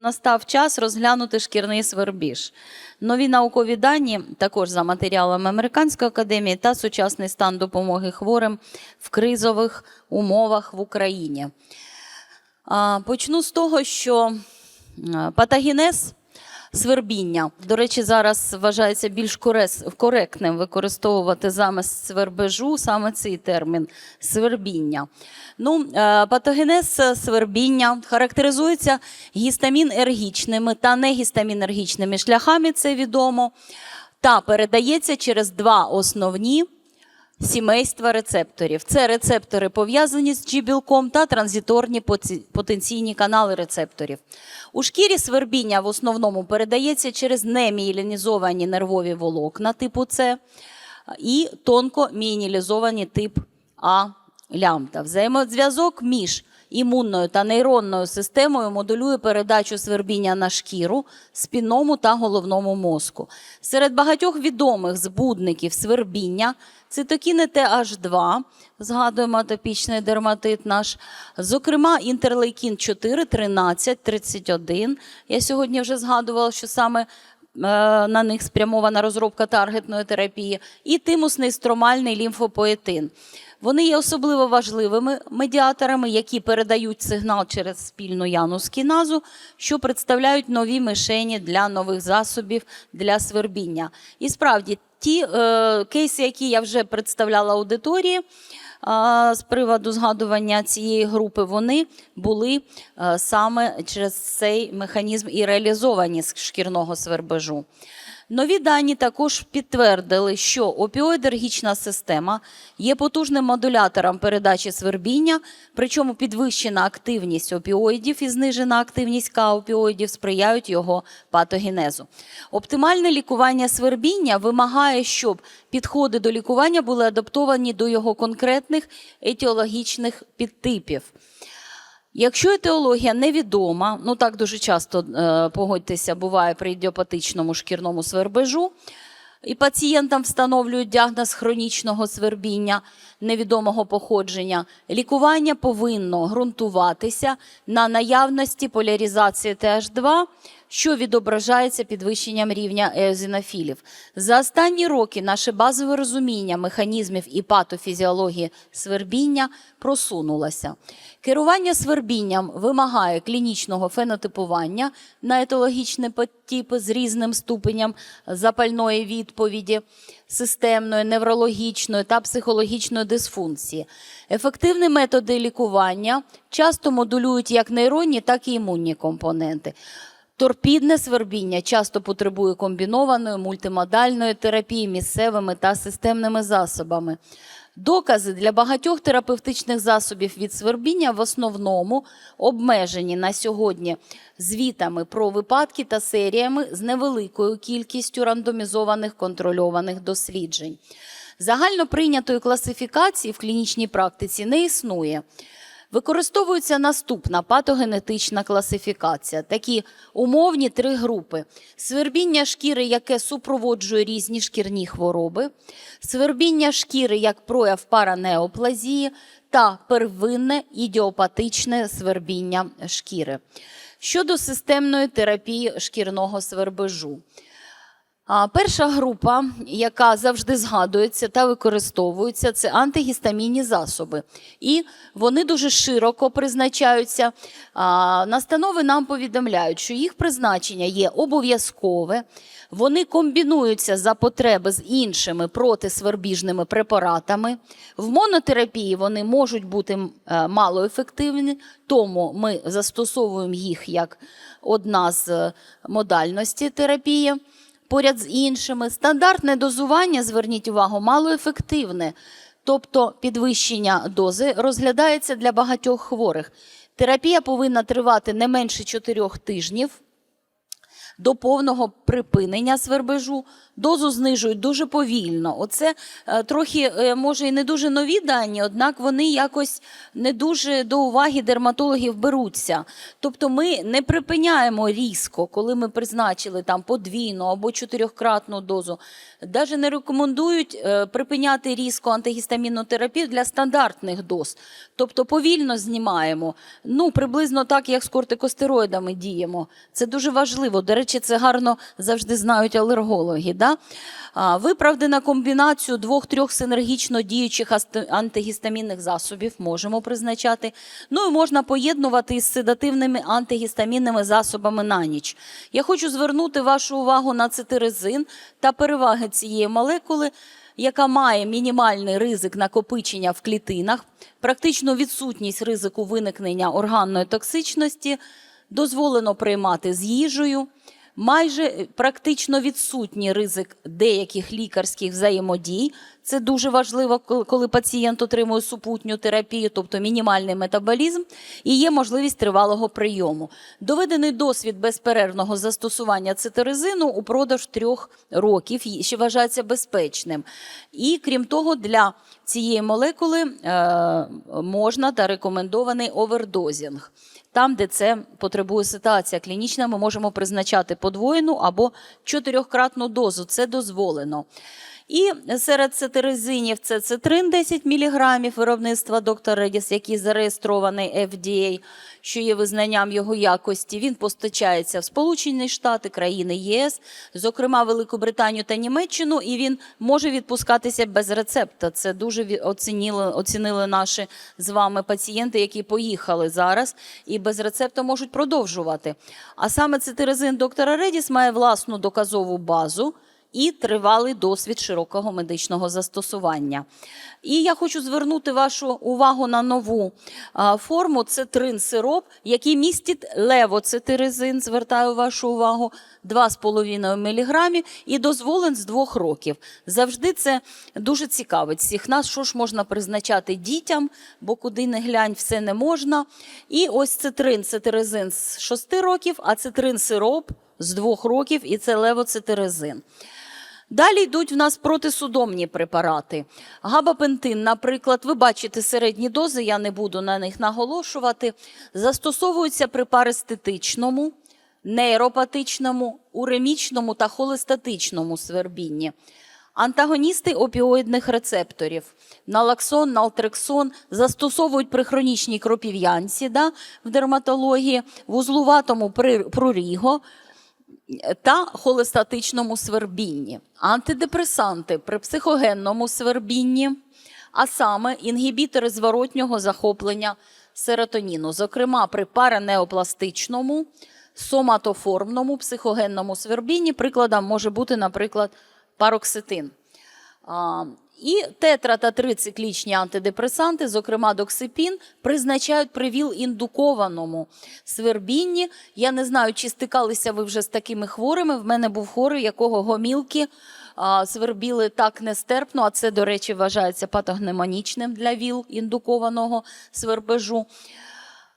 Настав час розглянути шкірний свербіж. Нові наукові дані, також за матеріалами Американської академії, та сучасний стан допомоги хворим в кризових умовах в Україні. Почну з того, що патогенез свербіння, до речі, зараз вважається більш коректним використовувати замість свербежу саме цей термін свербіння. Ну, е, патогенез свербіння характеризується гістамінергічними та негістамінергічними шляхами, це відомо, та передається через два основні сімейства рецепторів. Це рецептори пов'язані з G-білком та транзиторні потенційні канали рецепторів. У шкірі свербіння в основному передається через немієлінізовані нервові волокна типу С і тонко мієнілізовані тип А лямбда. Взаємозв'язок між імунною та нейронною системою модулює передачу свербіння на шкіру, спінному та головному мозку. Серед багатьох відомих збудників свербіння цитокіни TH2, згадуємо атопічний дерматит наш, зокрема інтерлейкін 4, 13, 31. Я сьогодні вже згадувала, що саме на них спрямована розробка таргетної терапії, і тимусний стромальний лімфопоетин. Вони є особливо важливими медіаторами, які передають сигнал через спільну янускіназу, що представляють нові мишені для нових засобів для свербіння. І справді, ті е, кейси, які я вже представляла аудиторії, з приводу згадування цієї групи, вони були е, саме через цей механізм і реалізовані з шкірного свербежу. Нові дані також підтвердили, що опіоідергічна система є потужним модулятором передачі свербіння, причому підвищена активність опіоїдів і знижена активність К-опіоїдів сприяють його патогенезу. Оптимальне лікування свербіння вимагає, щоб підходи до лікування були адаптовані до його конкретних етіологічних підтипів. Якщо етеологія невідома, ну так дуже часто е, погодьтеся, буває при ідіопатичному шкірному свербежу, і пацієнтам встановлюють діагноз хронічного свербіння невідомого походження, лікування повинно ґрунтуватися на наявності поляризації TH2, що відображається підвищенням рівня еозинофілів. За останні роки наше базове розуміння механізмів і патофізіології свербіння просунулося. Керування свербінням вимагає клінічного фенотипування на етологічні подтипи з різним ступенем запальної відповіді, системної, неврологічної та психологічної дисфункції. Ефективні методи лікування часто модулюють як нейронні, так і імунні компоненти. Торпідне свербіння часто потребує комбінованої мультимодальної терапії місцевими та системними засобами. Докази для багатьох терапевтичних засобів від свербіння в основному обмежені на сьогодні звітами про випадки та серіями з невеликою кількістю рандомізованих контрольованих досліджень. Загально прийнятої класифікації в клінічній практиці не існує. Використовується наступна патогенетична класифікація. Такі умовні три групи: свербіння шкіри, яке супроводжує різні шкірні хвороби, свербіння шкіри як прояв паранеоплазії та первинне ідіопатичне свербіння шкіри. Щодо системної терапії шкірного свербежу. Перша група, яка завжди згадується та використовується, це антигістамінні засоби. І вони дуже широко призначаються. Настанови нам повідомляють, що їх призначення є обов'язкове. Вони комбінуються за потреби з іншими протисвербіжними препаратами. В монотерапії вони можуть бути е, малоефективні, тому ми застосовуємо їх як одна з е, модальностей терапії поряд з іншими. Стандартне дозування, зверніть увагу, малоефективне. Тобто підвищення дози розглядається для багатьох хворих. Терапія повинна тривати не менше 4 тижнів. До повного припинення свербежу. Дозу знижують дуже повільно. Оце е, трохи, е, може, і не дуже нові дані, однак вони якось не дуже до уваги дерматологів беруться. Тобто ми не припиняємо різко, коли ми призначили там подвійну або чотирьохкратну дозу. Даже не рекомендують е, припиняти різко антигістамінну терапію для стандартних доз. Тобто повільно знімаємо. Ну, приблизно так, як з кортикостероїдами діємо. Це дуже важливо. До речі, це гарно завжди знають алергологи. Да? Виправдана комбінацію двох-трьох синергічно діючих антигістамінних засобів можемо призначати. Ну і можна поєднувати із седативними антигістамінними засобами на ніч. Я хочу звернути вашу увагу на цитиризин та переваги цієї молекули яка має мінімальний ризик накопичення в клітинах, практично відсутність ризику виникнення органної токсичності, дозволено приймати з їжею, майже е, практично відсутній ризик деяких лікарських взаємодій. Це дуже важливо, коли- пацієнт отримує супутню терапію, тобто мінімальний метаболізм, і є можливість тривалого прийому. Доведений досвід безперервного застосування цитиризину упродовж трьох років ще вважається безпечним. І крім того, для цієї молекули е, можна та рекомендований овердозінг. Там, де це потребує ситуація клінічна, ми можемо призначати подвоєну або чотирьохкратну дозу. Це дозволено. І серед цитиризинів це цитрин 10 мг виробництва доктор Редіс, який зареєстрований FDA, що є визнанням його якості. Він постачається в Сполучені Штати, країни ЄС, зокрема Велику Британію та Німеччину, і він може відпускатися без рецепта. Це дуже оцінили, оцінили наші з вами пацієнти, які поїхали зараз і без рецепта можуть продовжувати. А саме цитиризин доктора Редіс має власну доказову базу і тривалий досвід широкого медичного застосування. І я хочу звернути вашу увагу на нову форму. Це трин-сироп, який містить левоцитиризин, звертаю вашу увагу, 2,5 мг і дозволен з двох років. Завжди це дуже цікавить всіх нас, що ж можна призначати дітям, бо куди не глянь, все не можна. І ось цитрин, цитиризин з 6 років, а цитрин-сироп з 2 років, і це левоцитиризин. Далі йдуть в нас протисудомні препарати. Габапентин, наприклад, ви бачите середні дози, я не буду на них наголошувати. Застосовуються при парестетичному, нейропатичному, уремічному та холестатичному свербінні. Антагоністи опіоїдних рецепторів, налаксон, нaltrексон застосовують при хронічній кропів'янці да, в дерматології, вузлуватому при пруріго, та холестатичному свербінні, антидепресанти при психогенному свербінні, а саме інгібітори зворотнього захоплення серотоніну, зокрема при паранеопластичному, соматоформному психогенному свербінні. Прикладом може бути, наприклад, пароксетин. І тетра та трициклічні антидепресанти, зокрема доксипін, призначають при ВІЛ-індукованому свербінні. Я не знаю, чи стикалися ви вже з такими хворими. В мене був хворий, якого гомілки а, свербіли так нестерпно, а це, до речі, вважається патогнемонічним для ВІЛ-індукованого свербежу,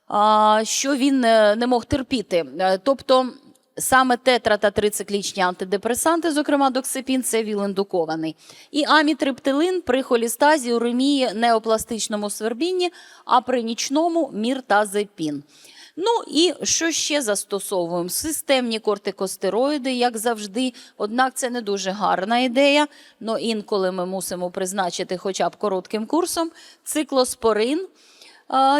а, що він е, не мог терпіти. Е, Тобто Саме тетра та трициклічні антидепресанти, зокрема доксипін, це віл-індукований. І амітриптилин при холістазі, уремії, неопластичному свербінні, а при нічному міртазепін. Ну і що ще застосовуємо? Системні кортикостероїди, як завжди. Однак це не дуже гарна ідея. але інколи ми мусимо призначити хоча б коротким курсом. Циклоспорин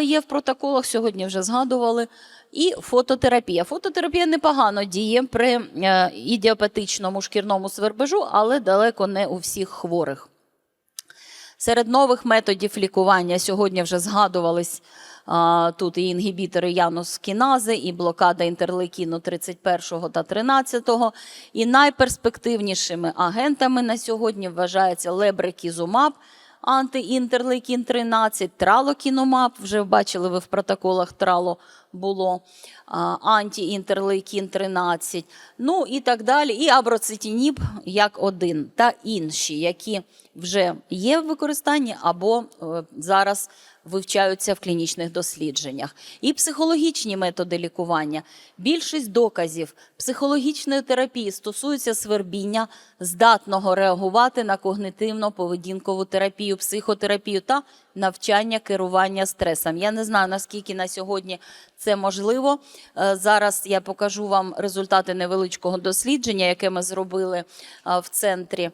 є в протоколах, сьогодні вже згадували. І фототерапія. Фототерапія непогано діє при е, ідіопатичному шкірному свербежу, але далеко не у всіх хворих. Серед нових методів лікування сьогодні вже згадувались а, тут і інгібітори янускінази, і блокада інтерлейкіну 31 та 13. І найперспективнішими агентами на сьогодні вважається лебрекізумаб, антиінтерлейкін 13, тралокінумаб, вже бачили ви в протоколах трало було, антиінтерлейкін 13, ну і так далі. І аброцитініб як один та інші, які вже є в використанні або е, зараз вивчаються в клінічних дослідженнях. І психологічні методи лікування. Більшість доказів психологічної терапії стосуються свербіння, здатного реагувати на когнитивно-поведінкову терапію, психотерапію та навчання керування стресом. Я не знаю, наскільки на сьогодні це можливо. Е, Зараз я покажу вам результати невеличкого дослідження, яке ми зробили е, в центрі.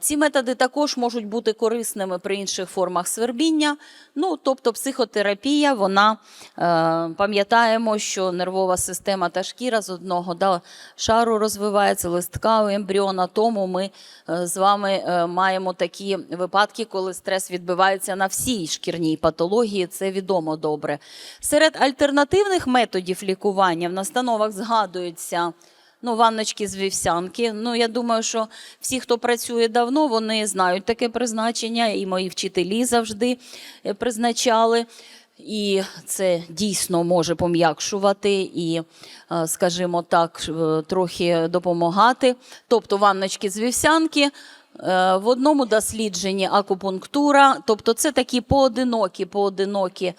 Ці методи також можуть бути корисними при інших формах свербіння. Ну, тобто, психотерапія, вона е, пам'ятаємо, що нервова система та шкіра з одного да, шару розвивається, листка у ембріона. Тому ми з вами маємо такі випадки, коли стрес відбивається на всій шкірній патології. Це відомо добре. Серед альтернативних методів лікування в настановах згадуються. Ну, ванночки з вівсянки. Ну, я думаю, що всі, хто працює давно, вони знають таке призначення, і мої вчителі завжди е, призначали. І це дійсно може пом'якшувати і, е, скажімо так, е, трохи допомагати. Тобто ванночки з вівсянки. Е, В одному дослідженні акупунктура, тобто це такі поодинокі, поодинокі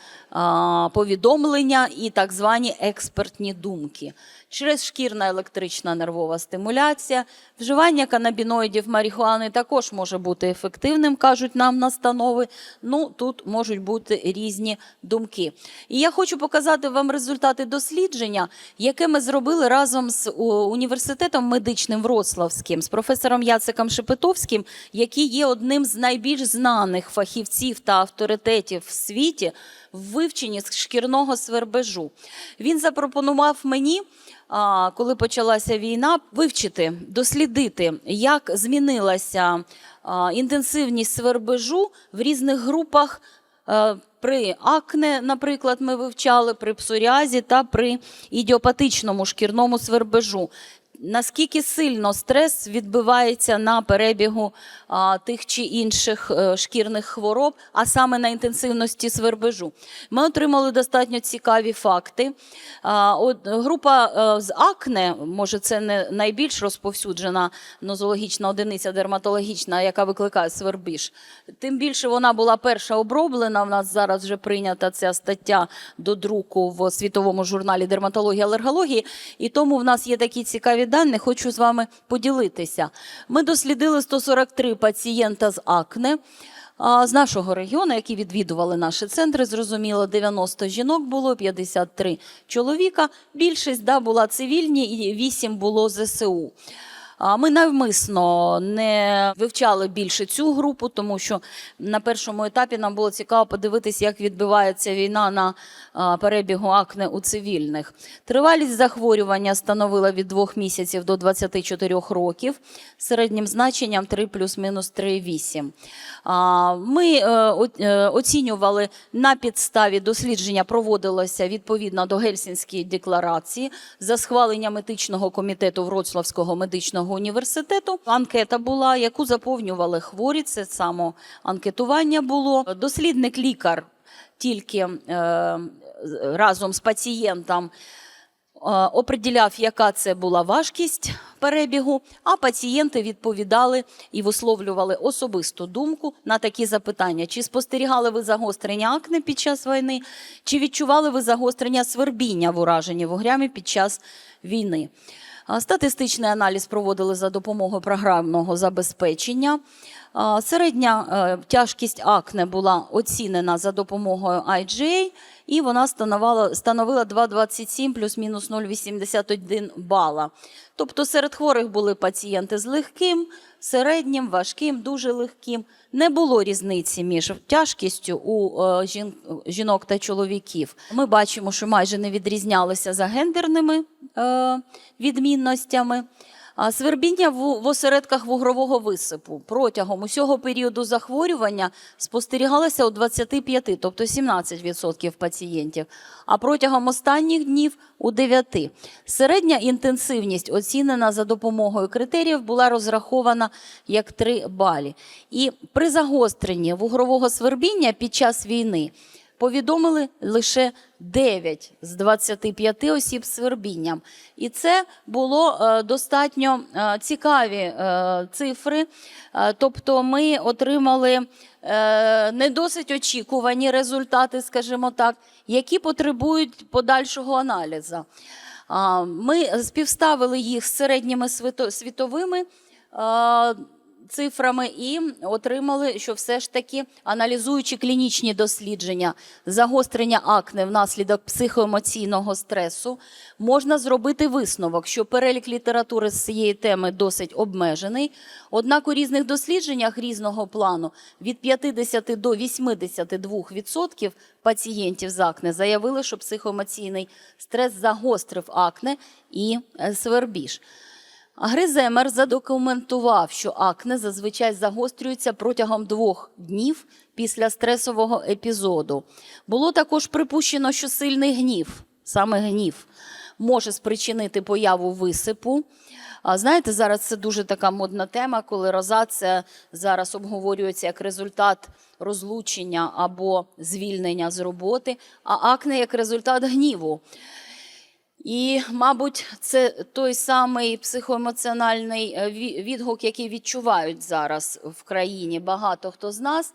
повідомлення і так звані експертні думки. Через шкірна електрична нервова стимуляція, вживання канабіноїдів марихуани також може бути ефективним, кажуть нам настанови. Ну тут можуть бути різні думки. І я хочу показати вам результати дослідження, яке ми зробили разом з університетом медичним Вроцлавським, з професором Яциком Шепетовським, який є одним з найбільш знаних фахівців та авторитетів в світі в вивченні шкірного свербежу. Він запропонував мені. Коли почалася війна, вивчити, дослідити, як змінилася інтенсивність свербежу в різних групах е, при акне, наприклад, ми вивчали при псоріазі та при ідіопатичному шкірному свербежу. Наскільки сильно стрес відбивається на перебігу а, тих чи інших е, шкірних хвороб, а саме на інтенсивності свербежу? Ми отримали достатньо цікаві факти. А, от, група е, з акне, може, це не найбільш розповсюджена нозологічна одиниця дерматологічна, яка викликає свербіж. Тим більше вона була перша оброблена. В нас зараз вже прийнята ця стаття до друку в світовому журналі дерматології алергології. І тому в нас є такі цікаві дані, хочу з вами поділитися. Ми дослідили 143 пацієнта з акне. З нашого регіону, які відвідували наші центри, зрозуміло, 90 жінок було, 53 чоловіка. Більшість да, була цивільні і 8 було ЗСУ. А Ми навмисно не вивчали більше цю групу, тому що на першому етапі нам було цікаво подивитися, як відбувається війна на перебігу акне у цивільних. Тривалість захворювання становила від 2 місяців до 24 років, середнім значенням 3 плюс-мінус 3,8. А, Ми е, е, оцінювали на підставі дослідження проводилося відповідно до Гельсінської декларації за схваленням етичного комітету Вроцлавського медичного університету. Анкета була, яку заповнювали хворі. Це само анкетування було. Дослідник лікар тільки е, разом з пацієнтом е, оприділяв, яка це була важкість перебігу, а пацієнти відповідали і висловлювали особисту думку на такі запитання: чи спостерігали ви загострення акне під час війни, чи відчували ви загострення свербіння в ураженні вугрями під час війни. Статистичний аналіз проводили за допомогою програмного забезпечення. Середня е, тяжкість акне була оцінена за допомогою IGA, і вона становила, становила 2,27 плюс-мінус 0,81 бала. Тобто серед хворих були пацієнти з легким, середнім, важким, дуже легким. Не було різниці між тяжкістю у е, жінок та чоловіків. Ми бачимо, що майже не відрізнялися за гендерними е, відмінностями. Свербіння в осередках вугрового висипу протягом усього періоду захворювання спостерігалося у 25, тобто 17% пацієнтів, а протягом останніх днів у 9. Середня інтенсивність, оцінена за допомогою критеріїв, була розрахована як 3 балі. І при загостренні вугрового свербіння під час війни повідомили лише 9 з 25 осіб з свербінням. І це було е, достатньо е, цікаві е, цифри. Тобто ми отримали не досить очікувані результати, скажімо так, які потребують подальшого аналізу. Ми співставили їх з середніми світовими цифрами і отримали, що все ж таки, аналізуючи клінічні дослідження загострення акне внаслідок психоемоційного стресу, можна зробити висновок, що перелік літератури з цієї теми досить обмежений. Однак у різних дослідженнях різного плану від 50 до 82% пацієнтів з акне заявили, що психоемоційний стрес загострив акне і е, свербіж. Гриземер задокументував, що акне зазвичай загострюється протягом двох днів після стресового епізоду. Було також припущено, що сильний гнів, саме гнів, може спричинити появу висипу. А знаєте, зараз це дуже така модна тема, коли розація зараз обговорюється як результат розлучення або звільнення з роботи, а акне як результат гніву. І, мабуть, це той самий психоемоціональний е, відгук, який відчувають зараз в країні багато хто з нас.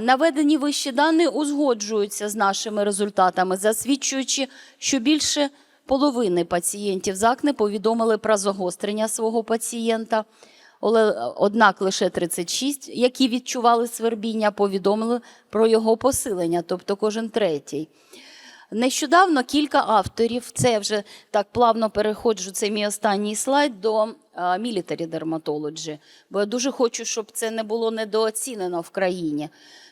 Наведені вищі дані узгоджуються з нашими результатами, засвідчуючи, що більше половини пацієнтів з акне повідомили про загострення свого пацієнта. Однак лише 36, які відчували свербіння, повідомили про його посилення, тобто кожен третій. Нещодавно кілька авторів, це я вже так плавно переходжу, це мій останній слайд до мілітарі дерматологі, бо я дуже хочу, щоб це не було недооцінено в країні.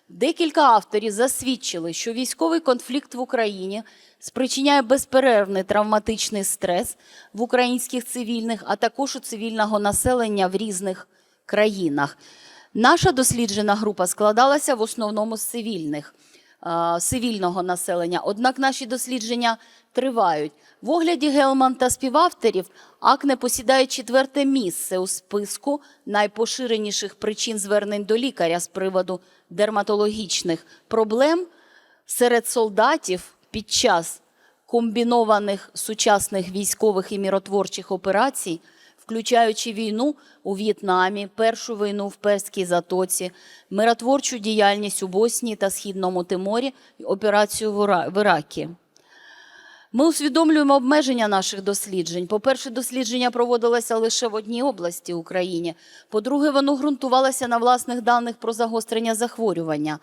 Декілька авторів засвідчили, що військовий конфлікт в Україні спричиняє безперервний травматичний стрес в українських цивільних, а також у цивільного населення в різних країнах. Наша досліджена група складалася в основному з цивільних цивільного населення. Однак наші дослідження тривають. В огляді Гелман та співавторів акне посідає четверте місце у списку найпоширеніших причин звернень до лікаря з приводу дерматологічних проблем серед солдатів під час комбінованих сучасних військових і міротворчих операцій, включаючи війну у В'єтнамі, першу війну в Перській затоці, миротворчу діяльність у Боснії та Східному Тиморі, операцію в Іракі. Ми усвідомлюємо обмеження наших досліджень. По-перше, дослідження проводилося лише в одній області Україні. По-друге, воно ґрунтувалося на власних даних про загострення захворювання.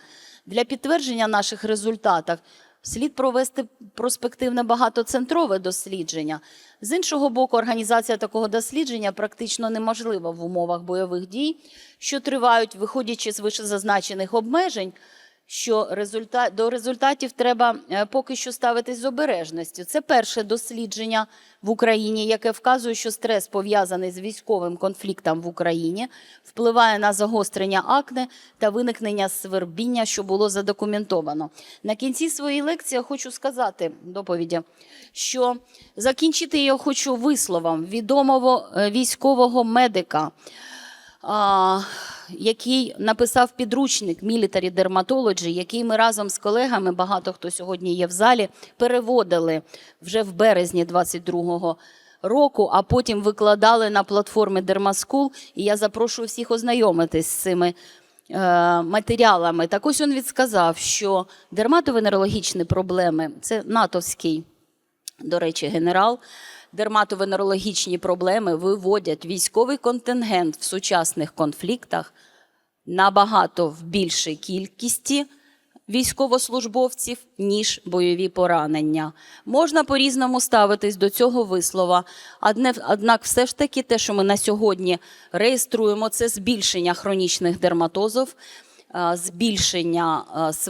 Для підтвердження наших результатів слід провести проспективне багатоцентрове дослідження. З іншого боку, організація такого дослідження практично неможлива в умовах бойових дій, що тривають, виходячи з вищезазначених обмежень що результат, до результатів треба е, поки що ставитись з обережністю. Це перше дослідження в Україні, яке вказує, що стрес, пов'язаний з військовим конфліктом в Україні, впливає на загострення акне та виникнення свербіння, що було задокументовано. На кінці своєї лекції я хочу сказати доповіді, що закінчити я хочу висловом відомого е, військового медика який написав підручник Military Dermatology, який ми разом з колегами, багато хто сьогодні є в залі, переводили вже в березні 22-го року, а потім викладали на платформі Dermaschool. І я запрошую всіх ознайомитись з цими е, матеріалами. Так ось він відсказав, що дерматовенерологічні проблеми це натовський до речі, генерал. Дерматовенерологічні проблеми виводять військовий контингент в сучасних конфліктах набагато в більшій кількості військовослужбовців, ніж бойові поранення. Можна по-різному ставитись до цього вислова. Однак, все ж таки, те, що ми на сьогодні реєструємо, це збільшення хронічних дерматозів збільшення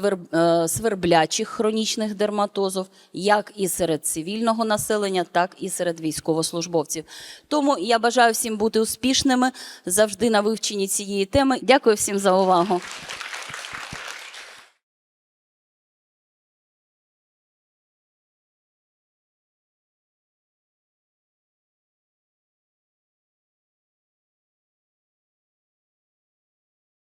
е, е, сверблячих хронічних дерматозів, як і серед цивільного населення, так і серед військовослужбовців. Тому я бажаю всім бути успішними завжди на вивченні цієї теми. Дякую всім за увагу.